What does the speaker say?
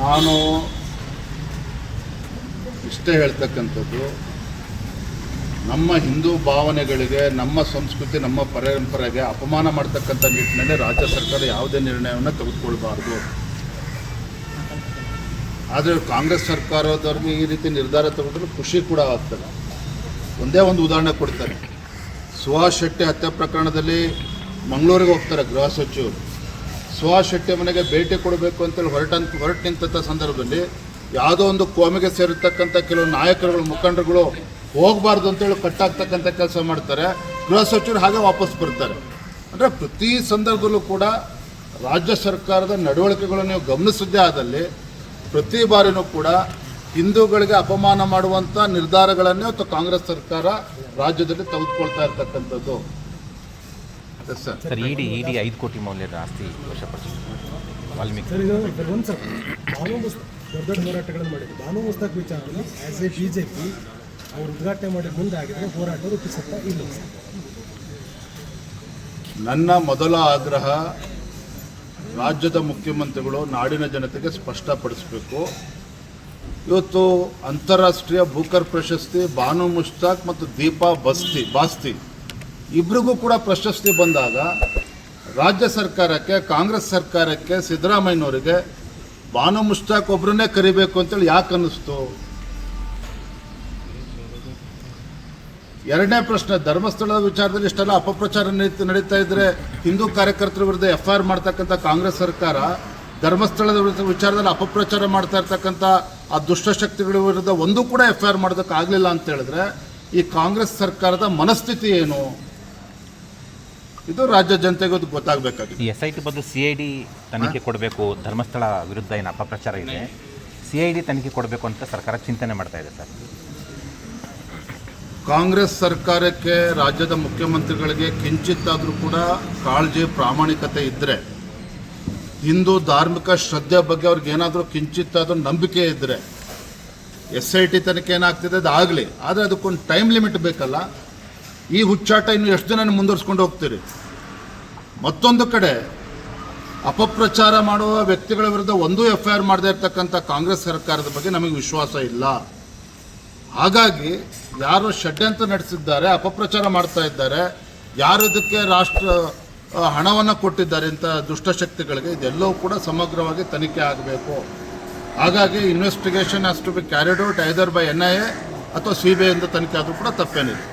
ನಾನು ಇಷ್ಟೇ ಹೇಳ್ತಕ್ಕಂಥದ್ದು, ನಮ್ಮ ಹಿಂದೂ ಭಾವನೆಗಳಿಗೆ, ನಮ್ಮ ಸಂಸ್ಕೃತಿ, ನಮ್ಮ ಪರಂಪರೆಗೆ ಅಪಮಾನ ಮಾಡ್ತಕ್ಕಂಥ ನಿಟ್ಟಿನಲ್ಲಿ ರಾಜ್ಯ ಸರ್ಕಾರ ಯಾವುದೇ ನಿರ್ಣಯವನ್ನು ತೆಗೆದುಕೊಳ್ಬಾರ್ದು. ಆದರೆ ಕಾಂಗ್ರೆಸ್ ಸರ್ಕಾರದವ್ರಿಗೆ ಈ ರೀತಿ ನಿರ್ಧಾರ ತಗೊಂಡ್ರೆ ಖುಷಿ ಕೂಡ ಆಗ್ತದೆ. ಒಂದೇ ಒಂದು ಉದಾಹರಣೆ ಕೊಡ್ತಾರೆ ಸುಹಾಸ್ ಶೆಟ್ಟಿ ಹತ್ಯೆ ಪ್ರಕರಣದಲ್ಲಿ ಮಂಗಳೂರಿಗೆ ಹೋಗ್ತಾರೆ ಗೃಹ ಸಚಿವರು. ಸುಹಾಸ್ ಶೆಟ್ಟಿ ಮನೆಗೆ ಭೇಟಿ ಕೊಡಬೇಕು ಅಂತೇಳಿ ಹೊರಟ ಹೊರಟು ನಿಂತ ಸಂದರ್ಭದಲ್ಲಿ ಯಾವುದೋ ಒಂದು ಕೋಮಿಗೆ ಸೇರಿರ್ತಕ್ಕಂಥ ಕೆಲವು ನಾಯಕರುಗಳು, ಮುಖಂಡರುಗಳು ಹೋಗಬಾರ್ದು ಅಂತೇಳಿ ಕಟ್ಟಾಗ್ತಕ್ಕಂಥ ಕೆಲಸ ಮಾಡ್ತಾರೆ. ಗೃಹ ಸಚಿವರು ಹಾಗೆ ವಾಪಸ್ ಬರ್ತಾರೆ. ಅಂದರೆ ಪ್ರತಿ ಸಂದರ್ಭದಲ್ಲೂ ಕೂಡ ರಾಜ್ಯ ಸರ್ಕಾರದ ನಡವಳಿಕೆಗಳನ್ನು ನೀವು ಗಮನಿಸಿದ್ದೇ ಆದಲ್ಲಿ ಪ್ರತಿ ಬಾರಿನೂ ಕೂಡ ಹಿಂದೂಗಳಿಗೆ ಅಪಮಾನ ಮಾಡುವಂಥ ನಿರ್ಧಾರಗಳನ್ನೇ ಅಥವಾ ಕಾಂಗ್ರೆಸ್ ಸರ್ಕಾರ ರಾಜ್ಯದಲ್ಲಿ ತೆಗೆದುಕೊಳ್ತಾ ಇರ್ತಕ್ಕಂಥದ್ದು. ಸರ್ ಇಡಿ ಇಡಿ ಐದು ಕೋಟಿ ಮೌಲ್ಯದ ಆಸ್ತಿ ವಶಪಡಿಸಿದೆ ವಾಲ್ಮೀಕಿ. ಸರ್ ಇದು ಒಂದು ಸರ್ ಬಾನು ಮುಸ್ತಾಕ್ ದೊಡ್ಡ ದೊಡ್ಡ ಹೋರಾಟಗಳನ್ನು ಮಾಡಿದ್ರು. ಬಾನು ಮುಸ್ತಾಕ್ ವಿಚಾರದಲ್ಲಿ as a B J P ಅವರು ಉದ್ಘಾಟನೆ ಮಾಡಿ ಮುಂದಾಗಿದ್ರೆ ಹೋರಾಟ ರೂಪಿಸುತ್ತಾ ಇಲ್ಲ ನನ್ನ ಮೊದಲ ಆಗ್ರಹ ರಾಜ್ಯದ ಮುಖ್ಯಮಂತ್ರಿಗಳು ನಾಡಿನ ಜನತೆಗೆ ಸ್ಪಷ್ಟಪಡಿಸಬೇಕು. ಇವತ್ತು ಅಂತಾರಾಷ್ಟ್ರೀಯ ಭೂಕರ್ ಪ್ರಶಸ್ತಿ ಬಾನು ಮುಷ್ತಾಕ್ ಮತ್ತು ದೀಪಾ ಬಸ್ತಿ ಬಾಸ್ತಿ. ಇಬ್ರಿಗೂ ಕೂಡ ಪ್ರಶಸ್ತಿ ಬಂದಾಗ ರಾಜ್ಯ ಸರ್ಕಾರಕ್ಕೆ, ಕಾಂಗ್ರೆಸ್ ಸರ್ಕಾರಕ್ಕೆ, ಸಿದ್ದರಾಮಯ್ಯನವರಿಗೆ ಬಾನು ಮುಷ್ತಾಕ್ ಒಬ್ಬರನ್ನೇ ಕರಿಬೇಕು ಅಂತೇಳಿ ಯಾಕೆ ಅನ್ನಿಸ್ತು? ಎರಡನೇ ಪ್ರಶ್ನೆ, ಧರ್ಮಸ್ಥಳದ ವಿಚಾರದಲ್ಲಿ ಇಷ್ಟೆಲ್ಲ ಅಪಪ್ರಚಾರ ನಡೀತ ಇದ್ರೆ ಹಿಂದೂ ಕಾರ್ಯಕರ್ತರ ವಿರುದ್ಧ ಎಫ್ ಐ ಆರ್ ಮಾಡ್ತಕ್ಕಂಥ ಕಾಂಗ್ರೆಸ್ ಸರ್ಕಾರ ಧರ್ಮಸ್ಥಳದ ವಿರುದ್ಧ ವಿಚಾರದಲ್ಲಿ ಅಪಪ್ರಚಾರ ಮಾಡ್ತಾ ಇರ್ತಕ್ಕಂಥ ಆ ದುಷ್ಟಶಕ್ತಿಗಳ ವಿರುದ್ಧ ಒಂದು ಕೂಡ ಎಫ್ ಐ ಆರ್ ಮಾಡೋದಕ್ಕಾಗಲಿಲ್ಲ ಅಂತ ಹೇಳಿದ್ರೆ ಈ ಕಾಂಗ್ರೆಸ್ ಸರ್ಕಾರದ ಮನಸ್ಥಿತಿ ಏನು? ಇದು ರಾಜ್ಯ ಜನತೆಗೆ ಅದು ಗೊತ್ತಾಗಬೇಕಾಗಿದೆ ಎಸ್ ಐ ಟಿ ಬದಲು ಸಿ ಐ ಡಿ ತನಿಖೆ ಕೊಡಬೇಕು ಧರ್ಮಸ್ಥಳ ವಿರುದ್ಧ ಏನು ಅಪಪ್ರಚಾರ ಇದೆ? ಸಿ ಐ ಡಿ ತನಿಖೆ ಕೊಡಬೇಕು ಅಂತ ಸರ್ಕಾರ ಚಿಂತನೆ ಮಾಡ್ತಾ ಇದೆ ಸರ್. ಕಾಂಗ್ರೆಸ್ ಸರ್ಕಾರಕ್ಕೆ ರಾಜ್ಯದ ಮುಖ್ಯಮಂತ್ರಿಗಳಿಗೆ ಕಿಂಚಿತ್ತಾದರೂ ಕೂಡ ಕಾಳಜಿ ಪ್ರಾಮಾಣಿಕತೆ ಇದ್ದರೆ ಹಿಂದೂ ಧಾರ್ಮಿಕ ಶ್ರದ್ಧೆ ಬಗ್ಗೆ ಅವ್ರಿಗೆ ಏನಾದರೂ ಕಿಂಚಿತ್ತಾದರೂ ನಂಬಿಕೆ ಇದ್ದರೆ ಎಸ್ ಐ ಟಿ ತನಿಖೆ ಏನಾಗ್ತಿದೆ ಅದು ಆಗಲಿ. ಆದರೆ ಅದಕ್ಕೊಂದು ಟೈಮ್ ಲಿಮಿಟ್ ಬೇಕಲ್ಲ. ಈ ಹುಚ್ಚಾಟ ಇನ್ನು ಎಷ್ಟು ದಿನ ಮುಂದುವರಿಸ್ಕೊಂಡು ಹೋಗ್ತೀರಿ? ಮತ್ತೊಂದು ಕಡೆ ಅಪಪ್ರಚಾರ ಮಾಡುವ ವ್ಯಕ್ತಿಗಳ ವಿರುದ್ಧ ಒಂದೂ ಎಫ್ ಐ ಆರ್ ಮಾಡದೇ ಇರತಕ್ಕಂಥ ಕಾಂಗ್ರೆಸ್ ಸರ್ಕಾರದ ಬಗ್ಗೆ ನಮಗೆ ವಿಶ್ವಾಸ ಇಲ್ಲ. ಹಾಗಾಗಿ ಯಾರು ಷಡ್ಯಂತ್ರ ನಡೆಸಿದ್ದಾರೆ, ಅಪಪ್ರಚಾರ ಮಾಡ್ತಾ ಇದ್ದಾರೆ, ಯಾರು ಇದಕ್ಕೆ ರಾಷ್ಟ್ರ ಹಣವನ್ನು ಕೊಟ್ಟಿದ್ದಾರೆ ಇಂಥ ದುಷ್ಟಶಕ್ತಿಗಳಿಗೆ ಇದೆಲ್ಲವೂ ಕೂಡ ಸಮಗ್ರವಾಗಿ ತನಿಖೆ ಆಗಬೇಕು. ಹಾಗಾಗಿ investigation to be carried out either by N I A ಅಥವಾ ಸಿ ಬಿ ಐ ಇಂದ ತನಿಖೆ ಆದರೂ ಕೂಡ ತಪ್ಪೇನಿದೆ.